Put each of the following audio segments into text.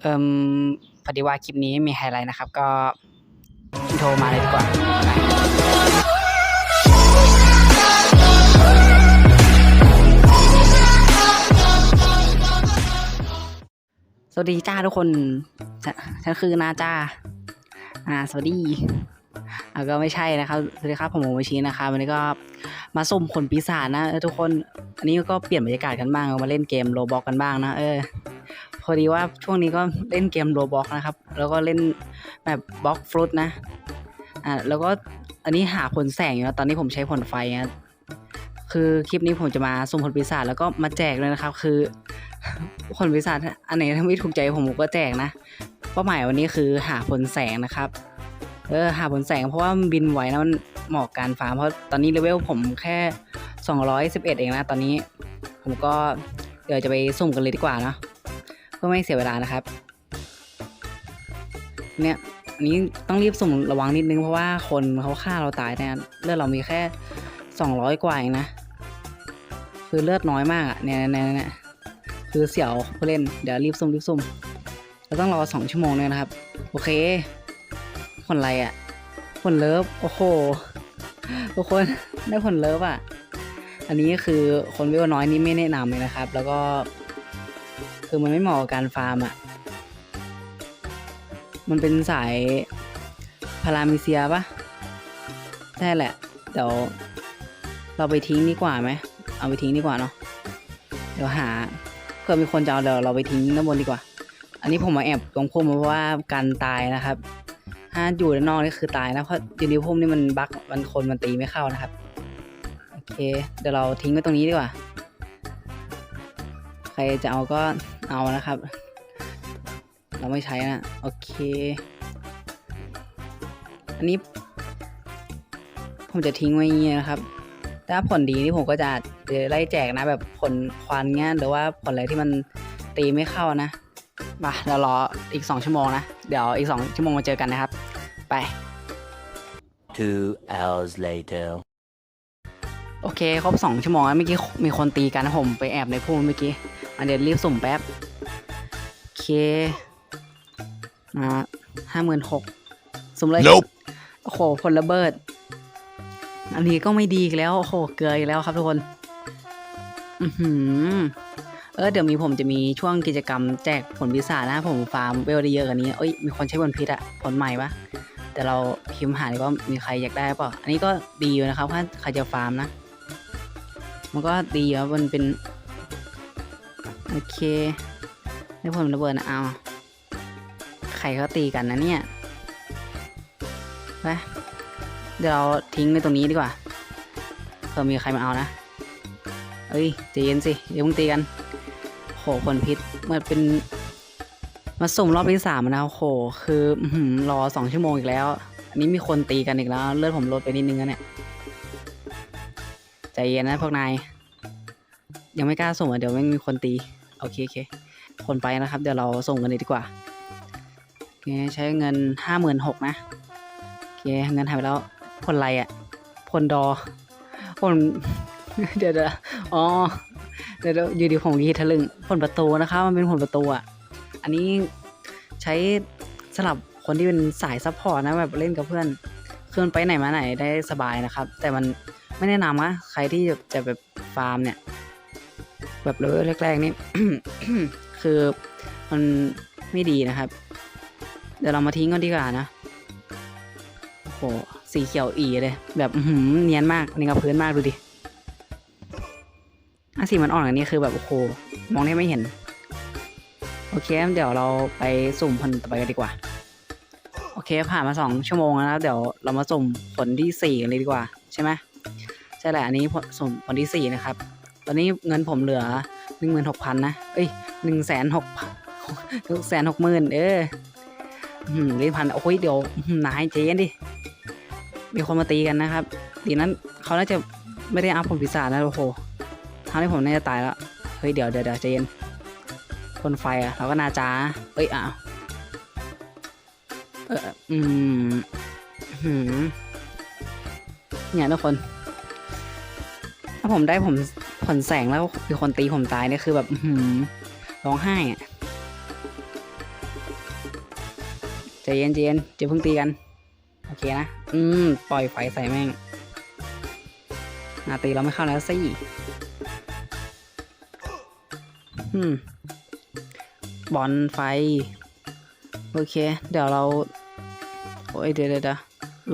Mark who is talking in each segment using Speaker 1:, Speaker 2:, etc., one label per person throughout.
Speaker 1: เอ่มพอดีว่าคลิปนี้มีไฮไลท์นะครับ ก็โทรมาเลยดีกว่าสวัสดีจ้าทุกคนฉันคือนาจ้า อ่า สวัสดีอาก็ไม่ใช่นะครับ สวัสดีครับผมโมชินะครับวันนี้ก็มาสุ่มผลปีศาจนะทุกคน อันนี้ก็เปลี่ยนบรรยากาศกันบ้าง มาเล่นเกมโรบอกกันบ้างนะ เออ พอดีว่าช่วงนี้ก็เล่นเกมโรบอกนะครับ แล้วก็เล่นแบบบล็อกฟลุตนะ อ่า แล้วก็อันนี้หาผลแสงอยู่นะตอนนี้ผมใช้ผลไฟนะคือคลิปนี้ผมจะมาสุ่มผลปีศาจแล้วก็มาแจกเลยนะครับ คือผลปีศาจอันไหนถ้าไม่ถูกใจผมผมก็แจกนะ เป้าหมายวันนี้คือหาผลแสงนะครับ เออหาผลแสงเพราะว่ามันบินไหวนะมันเหมาะกับการฟาร์มเพราะตอนนี้เลเวลผมแค่ 211 เองนะตอนนี้ ผมก็เดี๋ยวจะไปสุ่มกันเลยดีกว่าเนาะ เพื่อไม่เสียเวลานะครับ เนี่ยอันนี้ต้องรีบสุ่มระวังนิดนึงเพราะว่าคนเขาฆ่าเราตายแน่เลือดเรามีแค่200กว่าเองนะ คือเลือดน้อยมากอะเนี่ยเนี่ยเนี่ยคือเสี่ยวผู้เล่นเดี๋ยวรีบซุ่มรีบซุ่มเราต้องรอสองชั่วโมงเลยนะครับ โอเคผลอะไรอะ่ะผลเลิฟโอ้โหทุกคนได้ผลเลิฟอะ่ะ อันนี้คือคนเวลน้อยนี่ไม่แนะนำเลยนะครับ แล้วก็ คือมันไม่เหมาะกับการฟาร์มอะ่ะ มันเป็นสายพารามิเซียปะใช่แหละ เดี๋ยวเราไปทิ้งดีกว่าไหม เอาไปทิ้งดีกว่าเนาะ เดี๋ยวหาเผื่อมีคนจะเอาเดี๋ยวเราไปทิ้งด้านบนดีกว่า อันนี้ผมมาแอบตรงพุ่มเพราะว่าการตายนะครับ ถ้าอยู่ด้านนอกนี่คือตายนะเพราะอยู่ในพุ่มนี่มันบั๊กมันคนมันตีไม่เข้านะครับ โอเค เดี๋ยวเราทิ้งไว้ตรงนี้ดีกว่า จะเอาก็เอานะครับ เราไม่ใช้นะ โอเค อันนี้ ผมจะทิ้งไว้อย่างนี้นะครับ ถ้าผลดีนี่ผมก็จะจะไล่แจกนะ แบบผลควันเงี้ยหรือว่าผลอะไรที่มันตีไม่เข้านะมาเรารออีก2ชั่วโมงนะ เดี๋ยวอีก2ชั่วโมงมาเจอกันนะครับ ไป
Speaker 2: Two hours later.
Speaker 1: โอเคครบ2ชั่วโมงแล้วเมื่อกี้มีคนตีกันนะผมไปแอบในพุ่มเมื่อกี้อันเดี๋ยวรีบสุ่มแป๊บ โอเคมาห้าหมื่นหกสุ่มเลย
Speaker 2: Nope
Speaker 1: โอ้โหผลระเบิด อันนี้ก็ไม่ดีอีกแล้ว โอ้โห เกลืออีกแล้วครับทุกคน อือหือ เออ เดี๋ยวมีผมจะมีช่วงกิจกรรมแจกผลพิศาจนะผมฟาร์มเวลได้เยอะกว่านี้ เอ้ย มีคนใช้ผลพิษอะผลใหม่ปะแต่เราพิมพ์หาดีว่ามีใครอยากได้เปล่าอันนี้ก็ดีอยู่นะครับถ้าใครจะฟาร์มนะ มันก็ดีครับมันเป็น โอเคได้ผลระเบิดนะเอาใครเขาตีกันนะเนี่ยไปเดี๋ยวเราทิ้งในตรงนี้ดีกว่าเผื่อมีใครมาเอานะ เอ้ยใจเย็นสิเดี๋ยวมึงตีกันโหผลพิษมันเป็นมาสุ่มรอบที่สามนะโหคือหือรอสองชั่วโมงอีกแล้ว อันนี้มีคนตีกันอีกแล้ว เลือดผมลดไปนิดนึงแล้วเนี่ย เย็นนะพวกนาย ยังไม่กล้าส่งอะเดี๋ยวไม่มีคนตี โอเคโอเค คนไปนะครับ เดี๋ยวเราส่งกันเลยดีกว่าโอเคใช้เงินห้าหมื่นหกนะโอเคเงินหายไปแล้วผลอะไรอะ่ะผลดอผลเดี๋ยวเดี๋ยวอ๋อเดี๋ยวอยู่ดีผมกีทะลึงผลประตูนะครับมันเป็นผลประตูอะ อันนี้ใช้สำหรับคนที่เป็นสายซัพพอร์ตนะแบบเล่นกับเพื่อน เคลื่อนไปไหนมาไหนได้สบายนะครับ แต่มัน ไม่แนะนำนะใครที่จะจะแบบฟาร์มเนี่ย แบบเลเวลแรกๆนี่คือมันไม่ดีนะครับ เดี๋ยวเรามาทิ้งกันดีกว่านะโหสีเขียวอีเลย แบบหือเนียนมากนียนกับพื้นมากดูดิถ้าสีมันอ่อนอันนี้คือแบบโอ้โหมองได้ไม่เห็น โอเค เดี๋ยวเราไปสุ่มผลต่อไปกันดีกว่า โอเคผ่านมาสองชั่วโมงแล้วนะเดี๋ยวเรามาสุ่มผลที่สี่กันเลยดีกว่า ใช่ไหม ใช่แหละอันนี้สุ่มผลที่สี่นะครับ ตอนนี้เงินผมเหลือหนึ่งหมื่นหกพันนะ เอ้ยหนึ่งแสนหกหนึ่งแสนหกหมื่นเอออืมรีบพันโอ้ยเดี๋ยวหนายใจเย็นดิ มีคนมาตีกันนะครับดีนั้นเขาน่าจะไม่ได้อัพผลพิศาจนะโอ้โหทำให้ผมน่าจะตายแล้ว เฮ้ยเดี๋ยวเดี๋ยวเดี๋ยวใจเย็นคนไฟอะเราก็นาจาเอ้ยอ้าวเอออืมหืมเนี่ยทุกคน ถ้าผมได้ผมผลแสงแล้วมีคนตีผมตายเนี่ยคือแบบหืมร้องไห้อะใจเย็นใจเย็นจะเพิ่งตีกัน โอเคนะ อืม ปล่อยไฟใส่แม่งอะตีเราไม่เข้าแล้วสิอืม บอลไฟ โอเค เดี๋ยวเรา โอ้ยเดี๋ยวเดี๋ยว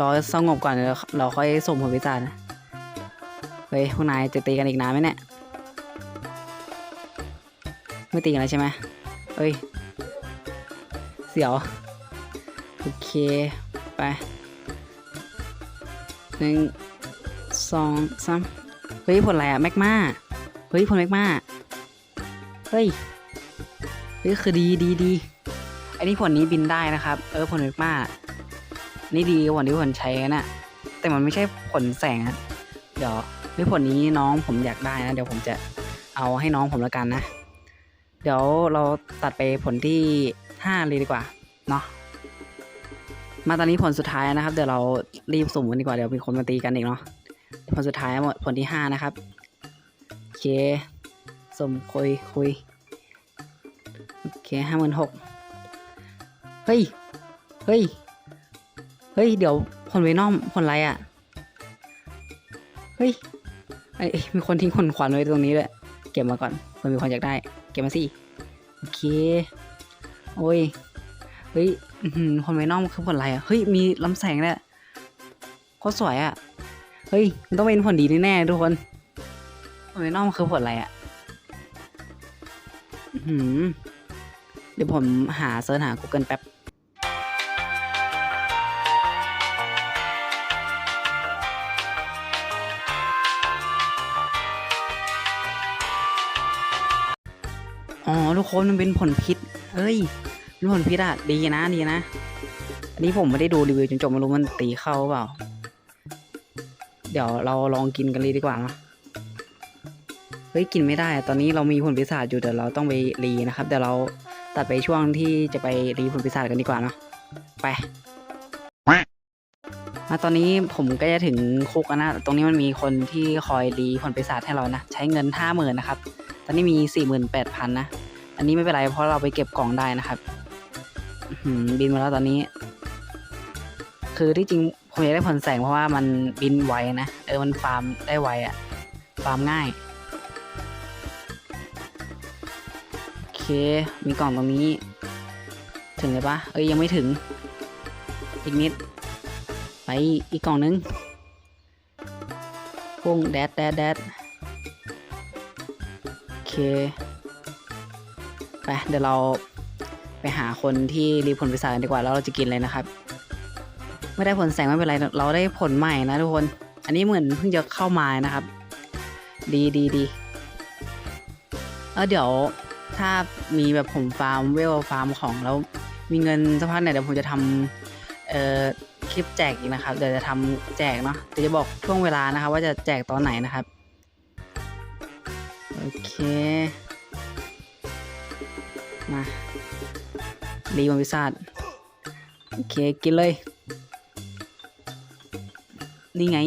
Speaker 1: รอสงบก่อนเดี๋ยวเราค่อยส่งผลพิจารณาเฮ้ยพวกนายจะตีกันอีกนานไหมเนี่ย ไม่ตีกันแล้วใช่ไหมเฮ้ย เสียว โอเค ไปหนึ่งสองสามเฮ้ย ผลอะไรอะแมกมาเฮ้ย ผลแมกมาเฮ้ย เฮ้ย คือดีดีดีอันนี้ผลนี้บินได้นะครับ เออผลแมกมานี่ดีกว่าที่ผลใช้นะแต่มันไม่ใช่ผลแสงอะเดี๋ยว เฮ้ยผลนี้น้องผมอยากได้นะ เดี๋ยวผมจะเอาให้น้องผมแล้วกันนะ เดี๋ยวเราตัดไปผลที่ห้าเลยดีกว่า เนาะมาตอนนี้ผลสุดท้ายนะครับ เดี๋ยวเรารีบสุ่มกันดีกว่า เดี๋ยวมีคนมาตีกันอีกเนาะผลสุดท้ายหมดผลที่ห้านะครับ โอเคสุ่มคุยคุยโอเคห้าหมื่นหกเฮ้ย เฮ้ย เฮ้ย เดี๋ยวผลเวนอมผลอะไรอะ่ะ เฮ้ย ไอยมีคนทิ้งผลขวัญไว้ตรงนี้เลยเก็บมาก่อนเผื่อมีคนอยากได้ เก็บมาสิโอเค โอ้ยเฮ้ยอื้อหือผลเวนอมคือผลอะไรอะเฮ้ยมีลำแสงด้วยโคตรสวยอะเฮ้ยมันต้องเป็นผลดีแน่ๆทุกคนผลเวนอมคือผลอะไรอะหือเดี๋ยวผมหาเสิร์ชหา Google แป๊บ อ๋อทุกคนมันเป็นผลพิษ เอ้ยเป็นผลพิษอะดีนะดีนะ อันนี้ผมไม่ได้ดูรีวิวจนจบไม่รู้มันตีเข้าเปล่า เดี๋ยวเราลองกินกันเลยดีกว่าเนะเฮ้ยกินไม่ได้อะตอนนี้เรามีผลพิศาอยู่เดี๋ยวเราต้องไปรีนะครับเดี๋ยวเราตัดไปช่วงที่จะไปรีผลพิศากันดีกว่าเนาะไปมาตอนนี้ผมก็จะถึงคุกนะ ตรงนี้มันมีคนที่คอยรีผลพิศาจให้เรานะ ใช้เงินห้าหมื่นนะครับ ตอนนี้มีสี่หมื่นแปดพันนะ อันนี้ไม่เป็นไรเพราะเราไปเก็บกล่องได้นะครับบินมาแล้วตอนนี้ คือที่จริงผมอยากได้ผลแสงเพราะว่ามันบินไวนะ เออมันฟาร์มได้ไวอะฟาร์มง่าย โอเค มีกล่องตรงนี้ ถึงเลยปะเอ้ยยังไม่ถึง อีกนิด ไปอีกกล่องนึงพุ่งแดดแดดแดด ไปเดี๋ยวเราไปหาคนที่รีผลพิศาจกันดีกว่าแล้วเราจะกินเลยนะครับ ไม่ได้ผลแสงไม่เป็นไรเราได้ผลใหม่นะทุกคน อันนี้เหมือนเพิ่งจะเข้ามานะครับ ดีดีดีเออเดี๋ยวถ้ามีแบบผมฟาร์มเวลฟาร์มของแล้วมีเงินสักพักเนี่ยเดี๋ยวผมจะทำเอ่อคลิปแจกอีกนะครับเดี๋ยวจะทำแจกเนาะเดี๋ยวจะบอกช่วงเวลานะครับ ว่าจะแจกตอนไหนนะครับ อเค มารีบอพิซซ่าโอเค กินเลย นี่ไง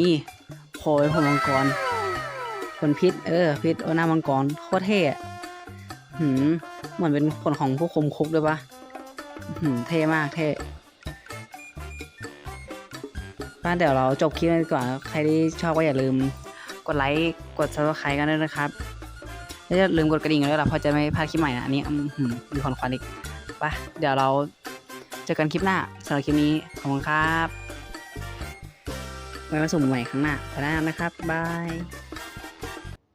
Speaker 1: โหยผลมังกรผลพิษ เออ พิษโอหน้ามังกร โคตรเท่อะหืมเหมือนเป็นผลของผู้คมคุกด้วยปะหืมเท่มากเท่ป้าเดี๋ยวเราจบคลิปกันดีกว่อน ใครที่ชอบก็อย่าลืม กดไลค์ กด subscribe กันด้วยนะครับ อย่าลืมกดกระดิ่งกันด้วยล่ะเพราะจะไม่พลาดคลิปใหม่นะอันนี้มีขอหือมีควันอีกปะเดี๋ยวเราเจอกันคลิปหน้าสำหรับคลิปนี้ขอบคุณครับไว้มาสุ่มใหม่ครั้งหน้าไปแล้วนะครับบาย